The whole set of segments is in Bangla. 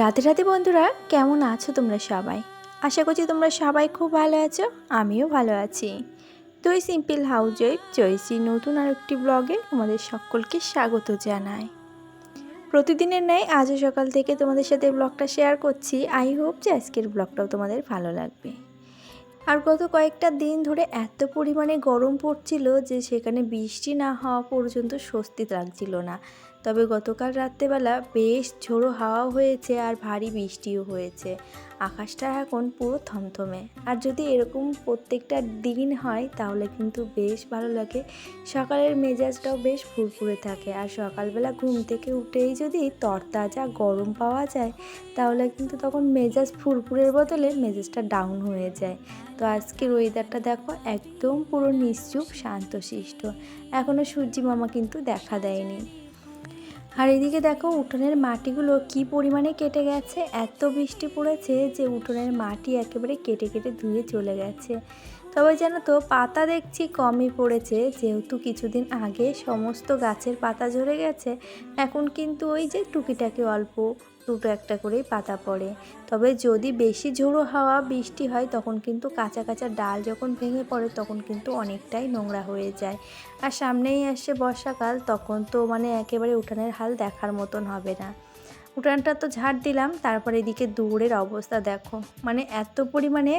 রাতে রাতে বন্ধুরা, কেমন আছো তোমরা সবাই? আশা করছি তোমরা সবাই খুব ভালো আছো, আমিও ভালো আছি। দুই সিম্পল হাউস ওয়াইফ জয়সী নতুন আর একটি ব্লগে তোমাদের সকলকে স্বাগত জানাই। প্রতিদিনের ন্যায় আজও সকাল থেকে তোমাদের সাথে ব্লগটা শেয়ার করছি। আই হোপ যে আজকের ব্লগটাও তোমাদের ভালো লাগবে। আর গত কয়েকটা দিন ধরে এত পরিমাণে গরম পড়ছিল যে সেখানে বৃষ্টি না হওয়া পর্যন্ত স্বস্তি লাগছিল না। তবে গতকাল রাত্রেবেলা বেশ ঝোড়ো হাওয়া হয়েছে আর ভারী বৃষ্টিও হয়েছে। আকাশটা এখন পুরো থমথমে। আর যদি এরকম প্রত্যেকটা দিন হয়, তাহলে কিন্তু বেশ ভালো লাগে। সকালের মেজাজটাও বেশ ফুরফুরে থাকে। আর সকালবেলা ঘুম থেকে উঠেই যদি তরতাজা গরম পাওয়া যায়, তাহলে কিন্তু তখন মেজাজ ফুরফুরের বদলে মেজাজটা ডাউন হয়ে যায়। তো আজকের ওয়েদারটা দেখো, একদম পুরো নিশ্চুপ, শান্তশিষ্ট। এখনও সূর্যি মামা কিন্তু দেখা দেয়নি। আর এদিকে দেখো উঠোনের মাটিগুলো কি পরিমাণে কেটে গেছে? এত বৃষ্টি পড়েছে যে উঠোনের মাটি একেবারে কেটে কেটে ধুয়ে চলে গেছে। তবে জানো তো, পাতা দেখছি কমই পড়েছে। যেহেতু কিছুদিন আগে সমস্ত গাছের পাতা ঝরে গেছে, এখন কিন্তু ওই যে টুকিটাকি অল্প দুটো একটা করেই পাতা পড়ে। তবে যদি বেশি ঝোড়ো হাওয়া বৃষ্টি হয়, তখন কিন্তু কাঁচা কাঁচা ডাল যখন ভেঙে পড়ে, তখন কিন্তু অনেকটাই নোংরা হয়ে যায়। আর সামনেই আসছে বর্ষাকাল, তখন তো মানে একেবারে উঠানের হাল দেখার মতন হবে না। উঠানটা তো ঝাড় দিলাম, তারপর এদিকে দৌড়ের অবস্থা দেখো। মানে এত পরিমাণে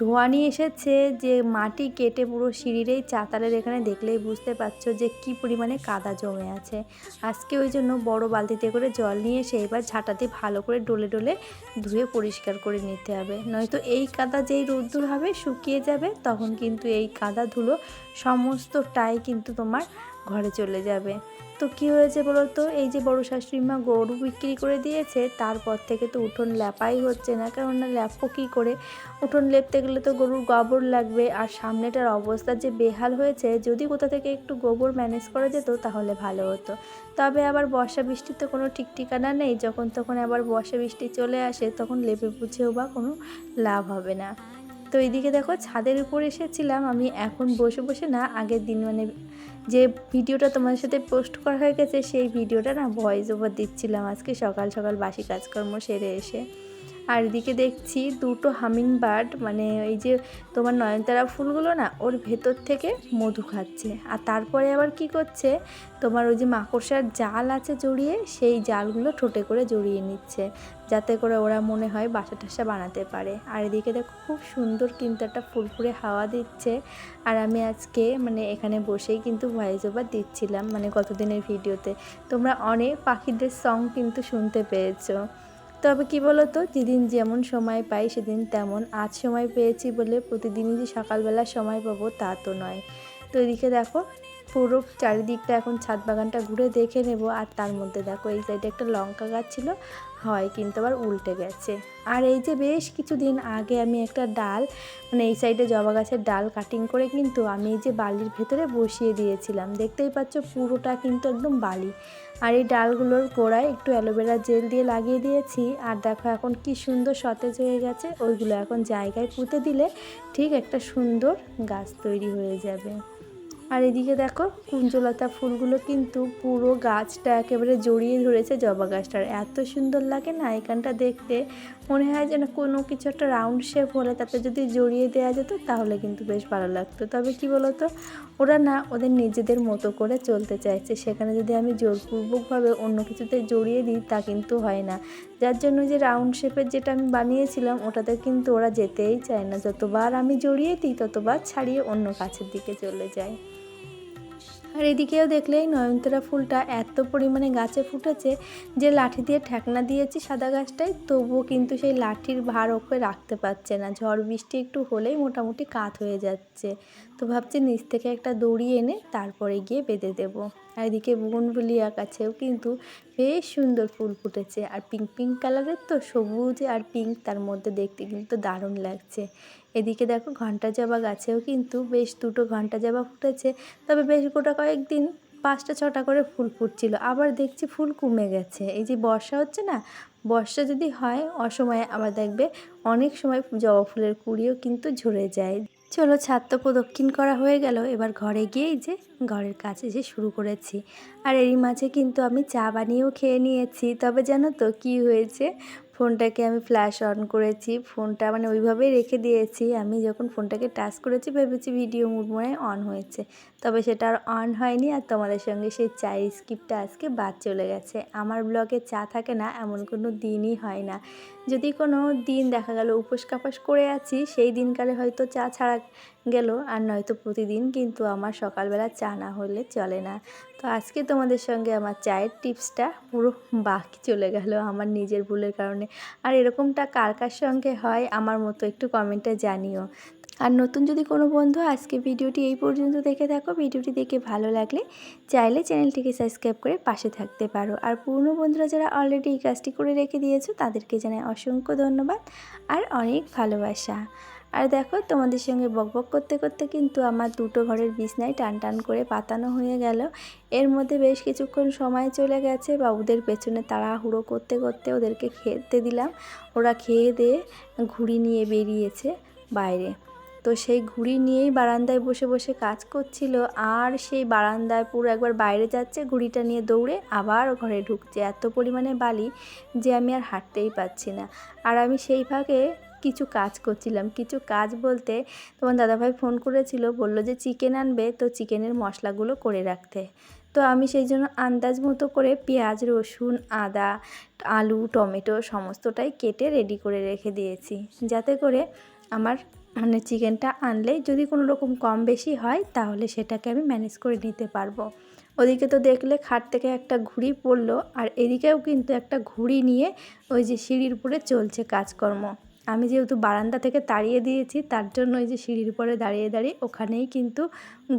ধোয়া নিয়ে এসেছে যে মাটি কেটে পুরো সিঁড়ির এই চাতালের এখানে দেখলেই বুঝতে পারছ যে কি পরিমাণে কাদা জমে আছে। আজকে ওই জন্য বড় বালতিতে করে জল নিয়ে এসে এবার ঝাঁটাতে ভালো করে ডলে ডলে ধুয়ে পরিষ্কার করে নিতে হবে। নয়তো এই কাদা যেই রোদ্দুর হবে শুকিয়ে যাবে, তখন কিন্তু এই কাদা ধুলো সমস্তটাই কিন্তু তোমার ঘরে চলে যাবে। তো কী হয়েছে বলো তো এই যে বড় শাশুড়ি মা গরু বিক্রি করে দিয়েছে, তারপর থেকে তো উঠোন ল্যাপাই হচ্ছে না। কেননা ল্যাপো কী করে? উঠোন লেপতে গেলে তো গরুর গোবর লাগবে। আর সামনেটার অবস্থা যে বেহাল হয়েছে, যদি কোথা থেকে একটু গোবর ম্যানেজ করা যেত, তাহলে ভালো হতো। তবে আবার বর্ষা বৃষ্টির তো কোনো ঠিক ঠিকানা নেই। যখন তখন আবার বর্ষা বৃষ্টি চলে আসে, তখন লেপে পুছেও বা কোনো লাভ হবে না। তো এইদিকে দেখো ছাদের উপর এসেছিলাম। আমি এখন বসে বসে না, আগের দিন মানে যে ভিডিওটা তোমাদের সাথে পোস্ট করা হয়ে গেছে, সেই ভিডিওটা না ভয়েস ওভার দিচ্ছিলাম। আজকে সকাল সকাল বাসি কাজকর্ম সেরে এসে। আর এদিকে দেখছি দুটো হামিং বার্ড মানে এই যে তোমার নয়নতারা ফুলগুলো না, ওর ভেতর থেকে মধু খাচ্ছে। আর তারপরে আবার কি করছে, তোমার ওই যে মাকড়সার জাল আছে জড়িয়ে, সেই জালগুলো ঠোঁটে করে জড়িয়ে নিচ্ছে, যাতে করে ওরা মনে হয় বাসা টাসা বানাতে পারে। আর এদিকে দেখো খুব সুন্দর কিন্তু একটা ফুরফুরে হাওয়া দিচ্ছে। আর আমি আজকে মানে এখানে বসেই কিন্তু ভয়েস ওভার দিচ্ছিলাম মানে গতদিনের ভিডিওতে। তোমরা অনেক পাখিদের সং কিন্তু শুনতে পেয়েছ। তবে কি বলতো, যেদিন যেমন সময় পাই সেদিন তেমন আজ সময় পেয়েছি বলে প্রতিদিনই যে সকালবেলা সময় পাবো তা তো নয়। তো এদিকে দেখো, পুরো চারিদিকটা এখন ছাদ বাগানটা ঘুরে দেখে নেব। আর তার মধ্যে দেখো, এই সাইডে একটা লঙ্কা গাছ ছিল। হয়, কিন্তু আবার উল্টে গেছে। আর এই যে বেশ কিছুদিন আগে আমি একটা ডাল মানে এই সাইডে জবা গাছের ডাল কাটিং করে কিন্তু আমি এই যে বালির ভেতরে বসিয়ে দিয়েছিলাম। দেখতেই পাচ্ছ পুরোটা কিন্তু একদম বালি। আর এই ডালগুলোর গোড়ায় একটু অ্যালোভেরা জেল দিয়ে লাগিয়ে দিয়েছি। আর দেখো এখন কি সুন্দর সতেজ হয়ে গেছে। ওইগুলো এখন জায়গায় পুঁতে দিলে ঠিক একটা সুন্দর গাছ তৈরি হয়ে যাবে। আর এদিকে দেখো কুঞ্জলতা ফুলগুলো কিন্তু পুরো গাছটা একেবারে জড়িয়ে ধরেছে জবা গাছটার। এত সুন্দর লাগে না এখানটা দেখতে? মনে হয় যেন কোনো কিছু একটা রাউন্ড শেপ হলে তাতে যদি জড়িয়ে দেওয়া যেত তাহলে কিন্তু বেশ ভালো লাগতো। তবে কি বলতো? ওরা না ওদের নিজেদের মতো করে চলতে চাইছে। সেখানে যদি আমি জোরপূর্বকভাবে অন্য কিছুতে জড়িয়ে দিই তা কিন্তু হয় না। যার জন্য যে রাউন্ড শেপের যেটা আমি বানিয়েছিলাম ওটাতে কিন্তু ওরা যেতেই চায় না। যতবার আমি জড়িয়ে দিই ততবার ছাড়িয়ে অন্য গাছের দিকে চলে যায়। আর এদিকেও দেখলেই নয়নতারা ফুলটা এত পরিমাণে গাছে ফুটেছে যে লাঠি দিয়ে ঠেকনা দিয়েছি সাদা গাছটায়, তবুও কিন্তু সেই লাঠির ভার ওকে রাখতে পারছে না। ঝড় বৃষ্টি একটু হলেই মোটামুটি কাত হয়ে যাচ্ছে। তো ভাবছি নিচ থেকে একটা দড়ি এনে তারপরে গিয়ে বেঁধে দেবো। এদিকে বুনবুলিয়া কাছেও কিন্তু বেশ সুন্দর ফুল ফুটেছে। আর পিঙ্ক পিঙ্ক কালারের তো সবুজ আর পিঙ্ক তার মধ্যে দেখতে কিন্তু দারুণ লাগছে। এদিকে দেখো ঘণ্টা জবা গাছেও কিন্তু বেশ দুটো ঘণ্টা জবা ফুটেছে। তবে বেশ গোটা কয়েকদিন পাঁচটা ছটা করে ফুল ফুটছিল। আবার দেখছি ফুল কমে গেছে। এই যে বর্ষা হচ্ছে না, বর্ষা যদি হয় অসময়ে আবার দেখবে অনেক সময় জবা ফুলের কুড়িও কিন্তু ঝরে যায়। চলো ছাদ তো প্রদক্ষিণ করা হয়ে গেল। এবার ঘরে গিয়েই যে ঘরের কাজ এসে শুরু করেছি। আর এরই মাঝে কিন্তু আমি চা বানিয়েও খেয়ে নিয়েছি। তবে জানো তো কি হয়েছে? ফোনটাকে আমি ফ্ল্যাশ অন করেছি। ফোনটা মানে ওইভাবেই রেখে দিয়েছি। আমি যখন ফোনটাকে টাচ করেছি, ভেবেছি ভিডিও মুড মনে অন হয়েছে। তবে সেটা আর অন হয়নি আর তোমাদের সঙ্গে সেই চায়ের স্কিপটা আজকে বাদ চলে গেছে। আমার ব্লগে চা থাকে না, এমন কোনো দিনই হয় না। যদি কোনো দিন দেখা গেল উপোস কাপাস করে আছি, সেই দিনকালে হয়তো চা ছাড়া গেল, আর নয়তো প্রতিদিন কিন্তু আমার সকালবেলা চা না হলে চলে না। তো আজকে তোমাদের সঙ্গে আমার চায়ের টিপসটা পুরো বাকি চলে গেল আমার নিজের ভুলের কারণে। আর এরকমটা কার কার সঙ্গে হয় আমার মতো একটু কমেন্টে জানিও। আর নতুন যদি কোনো বন্ধু আজকে ভিডিওটি এই পর্যন্ত দেখে থাকো, ভিডিওটি দেখে ভালো লাগলে চাইলে চ্যানেলটিকে সাবস্ক্রাইব করে পাশে থাকতে পারো। আর পুরনো বন্ধুরা যারা অলরেডি এই কাজটি করে রেখে দিয়েছ, তাদেরকে জানাই অসংখ্য ধন্যবাদ আর অনেক ভালোবাসা। আর দেখো, তোমাদের সঙ্গে বকবক করতে করতে কিন্তু আমার দুটো ঘরের বিছনায় টান টান করে পাতানো হয়ে গেল। এর মধ্যে বেশ কিছুক্ষণ সময় চলে গেছে বা ওদের পেছনে তাড়াহুড়ো করতে করতে ওদেরকে খেতে দিলাম। ওরা খেয়ে দিয়ে ঘুড়ি নিয়ে বেরিয়েছে বাইরে। তো সেই ঘুড়ি নিয়েই বারান্দায় বসে বসে কাজ করছিল আর সেই বারান্দায় পুরো একবার বাইরে যাচ্ছে ঘুড়িটা নিয়ে দৌড়ে আবার ঘরে ঢুকছে। এত পরিমাণে বালি যে আমি আর হাঁটতেই পারছি না। আর আমি সেই ভাগে কিছু কাজ করছিলাম। কিছু কাজ বলতে তোমার দাদাভাই ফোন করেছিল, বলল যে চিকেন আনবে, তো চিকেনের মশলাগুলো করে রাখতে। তো আমি সেই জন্য আন্দাজ মতো করে পেঁয়াজ, রসুন, আদা, আলু, টমেটো সমস্তটাই কেটে রেডি করে রেখে দিয়েছি। যাতে করে আমার মানে চিকেনটা আনলে যদি কোনো রকম কম বেশি হয়, তাহলে সেটাকে আমি ম্যানেজ করে নিতে পারব। ওদিকে তো দেখলে খাট থেকে একটা ঘুড়ি পড়ল, আর এদিকেও কিন্তু একটা ঘুড়ি নিয়ে ওই যে সিঁড়ির উপরে চলছে কাজকর্ম। আমি যেহেতু বারান্দা থেকে তাড়িয়ে দিয়েছি, তার জন্য ওই যে সিঁড়ির পরে দাঁড়িয়ে দাঁড়িয়ে ওখানেই কিন্তু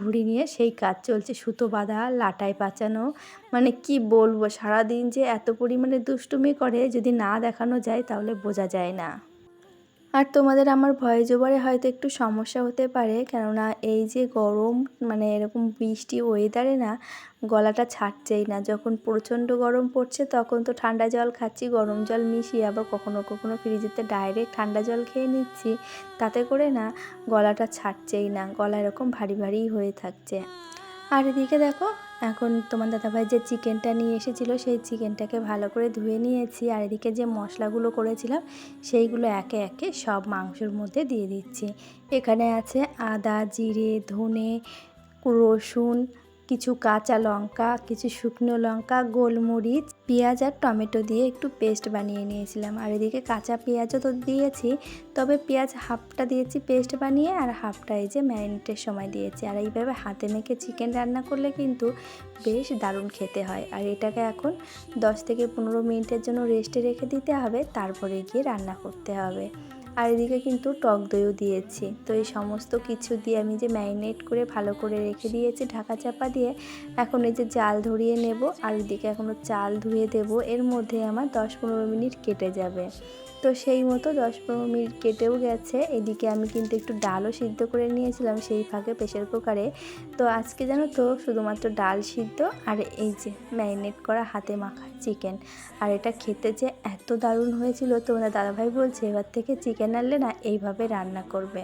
ঘুড়ি নিয়ে সেই কাজ চলছে। সুতো বাঁধা, লাটাই পাচানো মানে কি বলব? সারাদিন যে এত পরিমাণে দুষ্টুমি করে যদি না দেখানো যায় তাহলে বোঝা যায় না। আর তোমাদের আমার ভয়েস ওভারে হয়তো একটু সমস্যা হতে পারে, কেননা এই যে গরম মানে এরকম বৃষ্টি ওয়েদারে না গলাটা ছাড়ছেই না। যখন প্রচণ্ড গরম পড়ছে, তখন তো ঠান্ডা জল খাচ্ছি, গরম জল মিশিয়ে আবার কখনো কখনো ফ্রিজেতে ডাইরেক্ট ঠান্ডা জল খেয়ে নিচ্ছি। তাতে করে না গলাটা ছাড়ছেই না, গলা এরকম ভারী ভারী হয়ে থাকছে। আর এদিকে দেখো এখন তোমার দাদাভাই যে চিকেনটা নিয়ে এসেছিল, সেই চিকেনটাকে ভালো করে ধুয়ে নিয়েছি আর এদিকে যে মশলাগুলো করেছিলাম, সেইগুলো একে একে সব মাংসের মধ্যে দিয়ে দিচ্ছি। এখানে আছে আদা, জিরে, ধনে, রসুন কিছু কাঁচা লঙ্কা, কিছু শুকনো লঙ্কা, গোলমরিচ, পেঁয়াজ আর টমেটো দিয়ে একটু পেস্ট বানিয়ে নিয়েছিলাম। আর এদিকে কাঁচা পেঁয়াজও তো দিয়েছি, তবে পেঁয়াজ হাফটা দিয়েছি পেস্ট বানিয়ে আর হাফটা এই যে ম্যারিনেটের সময় দিয়েছি। আর এইভাবে হাতে মেখে চিকেন রান্না করলে কিন্তু বেশ দারুণ খেতে হয়। আর এটাকে এখন দশ থেকে পনেরো মিনিটের জন্য রেস্টে রেখে দিতে হবে, তারপরে গিয়ে রান্না করতে হবে। আর এদিকে কিন্তু টক দইও দিয়েছি। তো এই সমস্ত কিছু দিয়ে আমি যে ম্যারিনেট করে ভালো করে রেখে দিয়েছি ঢাকা চাপা দিয়ে, এখন এই যে জাল ধরিয়ে নেব আর এদিকে এখনও চাল ধুয়ে দেব। এর মধ্যে আমার দশ পনেরো মিনিট কেটে যাবে। তো সেই মতো দশ পনেরো মিনিট কেটেও গেছে। এদিকে আমি কিন্তু একটু ডালও সিদ্ধ করে নিয়েছিলাম সেই ফাঁকে প্রেশার কুকারে। তো আজকে জানো তো শুধুমাত্র ডাল সিদ্ধ আর এই যে ম্যারিনেট করা হাতে মাখা চিকেন। আর এটা খেতে যে এত দারুণ হয়েছিল তোমরা দাদাভাই বলছে এবার থেকে চিকেন আনলে না এইভাবে রান্না করবে।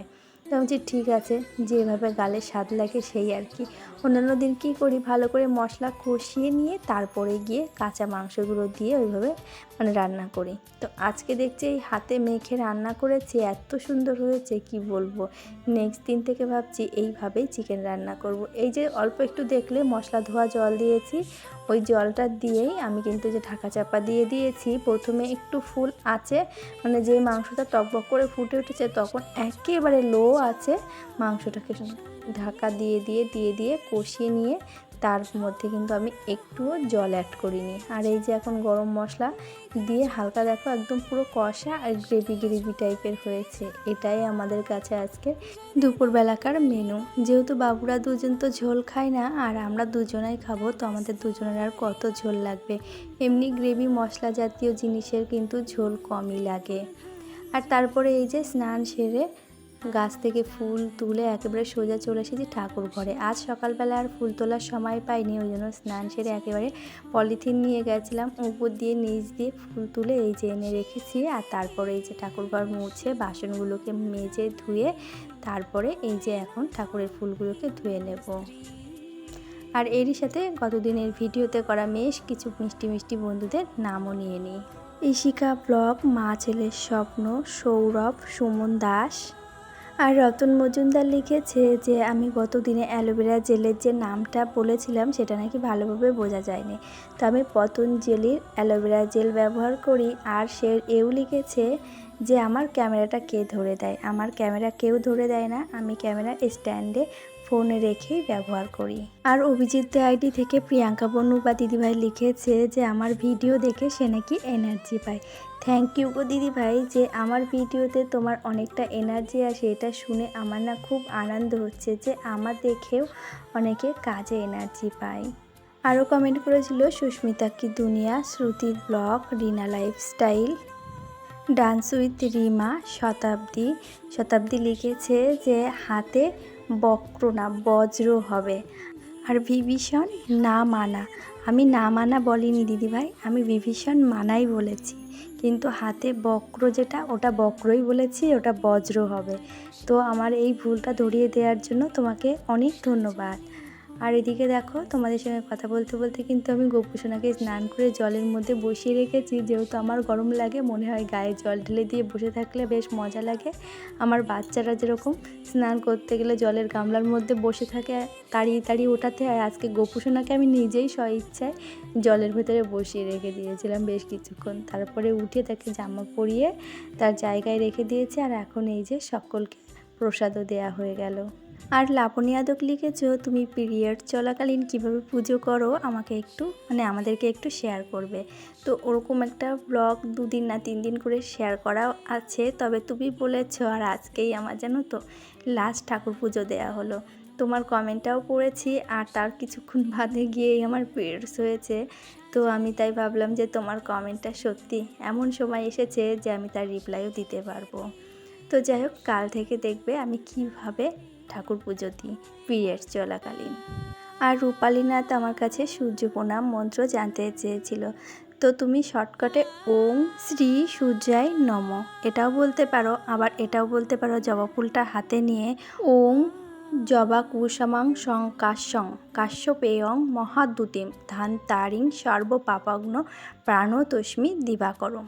তো আমি ঠিক আছে, যেভাবে গালে স্বাদ লাগে সেই আর কি। অন্যান্য দিন কী করি? ভালো করে মশলা কষিয়ে নিয়ে তারপরে গিয়ে কাঁচা মাংসগুলো দিয়ে ওইভাবে মানে রান্না করি। তো আজকে দেখছি এই হাতে মেখে রান্না করেছি, এত সুন্দর হয়েছে, কি বলব? নেক্সট দিন থেকে ভাবছি এইভাবেই চিকেন রান্না করব। এই যে অল্প একটু দেখলে মশলা ধোয়া জল দিয়েছি, ওই জলটা দিয়েই আমি কিন্তু যে ঢাকা চাপা দিয়ে দিয়েছি, প্রথমে একটু ফুল আছে মানে যে মাংসটা টকবক করে ফুটে উঠেছে, তখন একেবারে লো আছে, মাংসটাকে ঢাকা দিয়ে দিয়ে দিয়ে দিয়ে কষিয়ে নিয়ে তার মধ্যে কিন্তু আমি একটুও জল অ্যাড করিনি। আর এই যে এখন গরম মশলা দিয়ে হালকা দেখো একদম পুরো কষা আর গ্রেভি গ্রেভি টাইপের হয়েছে। এটাই আমাদের কাছে আজকে দুপুরবেলাকার মেনু যেহেতু বাবুরা দুজন তো ঝোল খায় না, আর আমরা দুজনাই খাব, তো আমাদের দুজনের আর কত ঝোল লাগবে। এমনি গ্রেভি মশলা জাতীয় জিনিসের কিন্তু ঝোল কমই লাগে। আর তারপরে এই যে স্নান সেরে গাছ থেকে ফুল তুলে একেবারে সোজা চলে এসেছি ঠাকুর ঘরে। আজ সকালবেলা আর ফুল তোলার সময় পাইনি, ওই জন্য স্নান সেরে একেবারে পলিথিন নিয়ে গেছিলাম, উপর দিয়ে নিচ দিয়ে ফুল তুলে এই যে এনে রেখেছি, আর তারপরে এই যে ঠাকুর ঘর মুছে বাসনগুলোকে মেজে ধুয়ে তারপরে এই যে এখন ঠাকুরের ফুলগুলোকে ধুয়ে নেব। আর এরই সাথে গতদিনের ভিডিওতে করা বেশ কিছু মিষ্টি মিষ্টি বন্ধুদের নামও নিয়ে নিই। ইশিকা ব্লগ, মা ছেলের স্বপ্ন, সৌরভ, সুমন দাস আর রতন মজুমদার লিখেছে যে, আমি গত দিনে অ্যালোভেরা জেলের যে নামটা বলেছিলাম, সেটা নাকি ভালোভাবে বোঝা যায়নি। তো আমি পতঞ্জলির অ্যালোভেরা জেল ব্যবহার করি, আর সে এও লিখেছে যে, আমার ক্যামেরাটা কে ধরে দেয়? আমার ক্যামেরা কেউ ধরে দেয় না। আমি ক্যামেরা স্ট্যান্ডে ফোনে রেখেই ব্যবহার করি। আর অভিজিৎ আইডি থেকে প্রিয়াঙ্কা বনু বা দিদিভাই লিখেছে যে, আমার ভিডিও দেখে সে নাকি এনার্জি পায়। থ্যাংক ইউ গো দিদিভাই, যে আমার ভিডিওতে তোমার অনেকটা এনার্জি আসে, এটা শুনে আমার না খুব আনন্দ হচ্ছে যে, আমার দেখেও অনেকে কাজে এনার্জি পায়। আরও কমেন্ট করেছিল, সুস্মিতা কি দুনিয়া? Shruti blog, Rina lifestyle. Dance with Rima Shatabdi. Shatabdi লিখেছে যে, হাতে বক্র না বজ্র হবে। আর বিভীষণ, না মানা। আমি না মানা বলিনি, দিদিভাই। আমি বিভীষণ মানাই বলেছি। কিন্তু হাতে বক্র যেটা, ওটা বক্রই বলেছি, ওটা বজ্র হবে। তো আমার এই ভুলটা ধরিয়ে দেওয়ার জন্য তোমাকে অনেক ধন্যবাদ। আর এদিকে দেখো, তোমাদের সঙ্গে কথা বলতে বলতে কিন্তু আমি গোপুসোনাকে স্নান করে জলের মধ্যে বসিয়ে রেখেছি। যেহেতু আমার গরম লাগে, মনে হয় গায়ে জল ঢেলে দিয়ে বসে থাকলে বেশ মজা লাগে। আমার বাচ্চারা যেরকম স্নান করতে গেলে জলের গামলার মধ্যে বসে থাকে, তাড়িয়ে তাড়িয়ে ওঠাতে হয়। আজকে গোপুসোনাকে আমি নিজেই স্ব ইচ্ছায় জলের ভেতরে বসিয়ে রেখে দিয়েছিলাম বেশ কিছুক্ষণ। তারপরে উঠে তাকে জামা পরিয়ে তার জায়গায় রেখে দিয়েছি। আর এখন এই যে সকলকে প্রসাদও দেয়া হয়ে গেল। আর লাবণী আদক লিখেছ, তুমি পিরিয়ড চলাকালীন কীভাবে পুজো করো আমাকে একটু মানে আমাদেরকে একটু শেয়ার করবে। তো ওরকম একটা ব্লগ দুদিন না তিন দিন করে শেয়ার করা আছে, তবে তুমি বলেছ আর আজকেই আমার জানো তো লাস্ট ঠাকুর পুজো দেয়া হলো। তোমার কমেন্টটাও পড়েছি আর তার কিছুক্ষণ বাদে গিয়েই আমার পিরিয়ডস হয়েছে। তো আমি তাই ভাবলাম যে তোমার কমেন্টটা সত্যি এমন সময় এসেছে যে আমি তার রিপ্লাইও দিতে পারব। তো যাই হোক, কাল থেকে দেখবে আমি কীভাবে ঠাকুর পুজো দিই পিরিয়ড চলাকালীন। আর রূপালীনাথ আমার কাছে সূর্য প্রণাম মন্ত্র জানতে চেয়েছিল। তো তুমি শর্টকাটে ওং শ্রী সূর্যায় নম, এটাও বলতে পারো, আবার এটাও বলতে পারো, জবা ফুলটা হাতে নিয়ে ওং জবা কুশামাং সং কাশ্যং, কাশ্যপেয়ং মহাদ্যুতিম ধান তারিং সর্বপাপগ্ন প্রাণতস্মি দিবাকরম।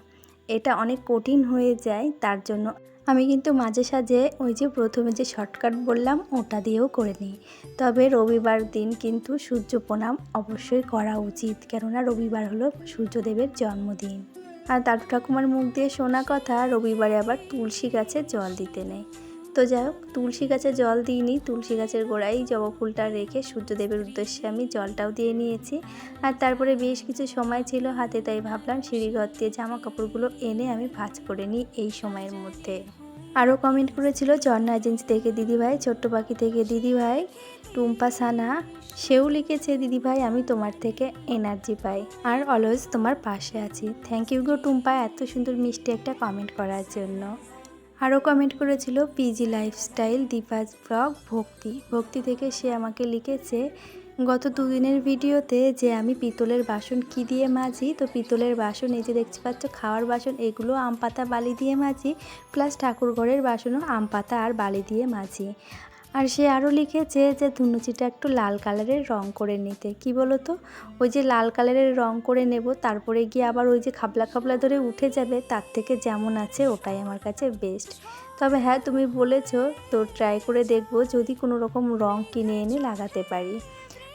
এটা অনেক কঠিন হয়ে যায়, তার জন্য আমি কিন্তু মাঝে সাঝে ওই যে প্রথমে যে শর্টকাট বললাম, ওটা দিয়েও করে নিই। তবে রবিবার দিন কিন্তু সূর্য প্রণাম অবশ্যই করা উচিত। কেননা রবিবার হলো সূর্যদেবের জন্মদিন। আর দাদু ঠাকুমার মুখ দিয়ে শোনা কথা, রবিবারে আবার তুলসী গাছে জল দিতে নেই। তো যাই হোক, তুলসী গাছে জল দিইনি, তুলসী গাছের গোড়ায় জবা ফুলটা রেখে সূর্যদেবের উদ্দেশ্যে আমি জলটাও দিয়ে নিয়েছি। আর তারপরে বেশ কিছু সময় ছিল হাতে, তাই ভাবলাম সিঁড়িঘর দিয়ে জামা কাপড়গুলো এনে আমি ভাজ করে নিই এই সময়ের মধ্যে। আরও কমেন্ট করেছিল, ঝর্ণা এজেন্সি থেকে দিদিভাই, ছোট্ট পাখি থেকে দিদিভাই, টুম্পা সানা, সেও লিখেছে, দিদিভাই, আমি তোমার থেকে এনার্জি পাই। আর অলওয়েজ তোমার পাশে আছি। থ্যাংক ইউ গো টুম্পা, এত সুন্দর মিষ্টি একটা কমেন্ট করার জন্য। আরও কমেন্ট করেছিল পিজি লাইফস্টাইল দীপাজ ব্লগ ভক্তি। ভক্তি থেকে সে আমাকে লিখেছে, গত দুদিনের ভিডিওতে যে আমি পিতলের বাসন কি দিয়ে মাজি, তো পিতলের বাসন এই যে দেখতে পাচ্ছ, খাওয়ার বাসন, এগুলো আম পাতা বালি দিয়ে মাজি, প্লাস ঠাকুর ঘরের বাসনও আম পাতা আর বালি দিয়ে মাজি। আর সে আরও লিখেছে যে, ধুনুচিটা একটু লাল কালারের রং করে নিতে। কি বলো তো ওই যে লাল কালারের রং করে নেব, তারপরে গিয়ে আবার ওই যে খাবলা খাবলা ধরে উঠে যাবে, তার থেকে যেমন আছে ওটাই আমার কাছে বেস্ট তবে হ্যাঁ তুমি বলেছ, তো ট্রাই করে দেখব, যদি কোনো রকম রং কিনে এনে লাগাতে পারি।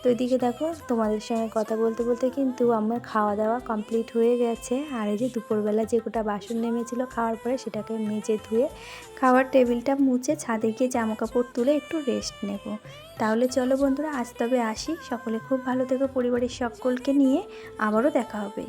তো এদিকে দেখো, তোমাদের সঙ্গে কথা বলতে বলতে কিন্তু আমার খাওয়া দাওয়া কমপ্লিট হয়ে গেছে। আর এই যে দুপুরবেলা যে গোটা বাসন নেমেছিল খাওয়ার পরে সেটাকে মেজে ধুয়ে খাওয়ার টেবিলটা মুছে ছাদে গিয়ে জামা কাপড় তুলে একটু রেস্ট নেব। তাহলে চলো বন্ধুরা, আজ তবে আসি। সকলে খুব ভালো থেকো পরিবারের সকলকে নিয়ে। আবারও দেখা হবে।